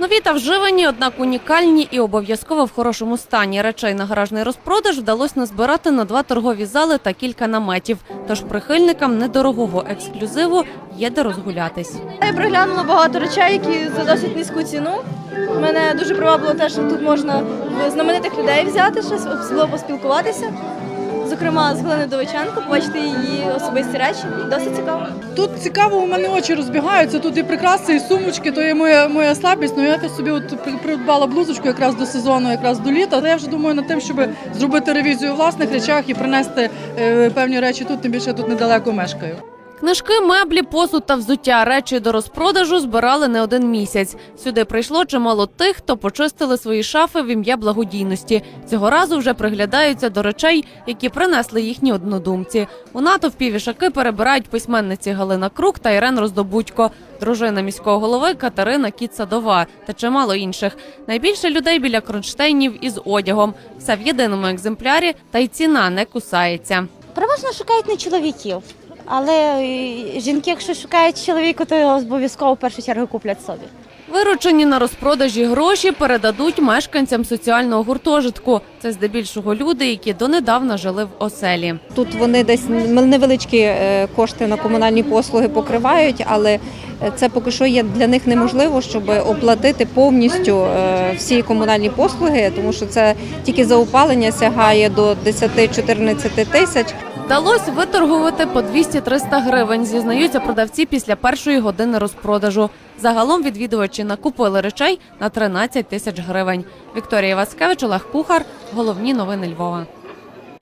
Нові та вживані, однак унікальні і обов'язково в хорошому стані. Речей на гаражний розпродаж вдалося назбирати на два торгові зали та кілька наметів. Тож прихильникам недорогого ексклюзиву є де розгулятись. Я приглянула багато речей, які за досить низьку ціну. Мене дуже привабило те, що тут можна знаменитих людей взяти щось, поспілкуватися. Зокрема, з Галиною Довиченко, побачити її особисті речі. Досить цікаво. Тут цікаво, у мене очі розбігаються. Тут і прикраси, і сумочки, то є моя, моя слабість. Ну я тут собі от придбала блузочку якраз до сезону, якраз до літа. Але я вже думаю над тим, щоб зробити ревізію власних речах і принести е, певні речі тут, тим більше я тут недалеко мешкаю. Книжки, меблі, посуд та взуття речі до розпродажу збирали не один місяць. Сюди прийшло чимало тих, хто почистили свої шафи в ім'я благодійності. Цього разу вже приглядаються до речей, які принесли їхні однодумці. У натовпі вішаки перебирають письменниці Галина Крук та Ірен Роздобудько, дружина міського голови Катерина Кіт-Садова та чимало інших. Найбільше людей біля кронштейнів із одягом. Все в єдиному екземплярі, та й ціна не кусається. Переважно шукають не чоловіків, але е, жінки, якщо шукають чоловіка, то його обов'язково в першу чергу куплять собі. Виручені на розпродажі гроші передадуть мешканцям соціального гуртожитку. Це здебільшого люди, які донедавна жили в оселі. Тут вони десь невеличкі е, кошти на комунальні послуги покривають, але е, це поки що є для них неможливо, щоб оплатити повністю е, всі комунальні послуги, тому що це тільки за опалення сягає до 10-14 тисяч. Вдалося виторгувати по 200-300 гривень, зізнаються продавці після першої години розпродажу. Загалом відвідувачі накупили речей на 13 тисяч гривень. Вікторія Васкевич, Олег Кухар. Головні новини Львова.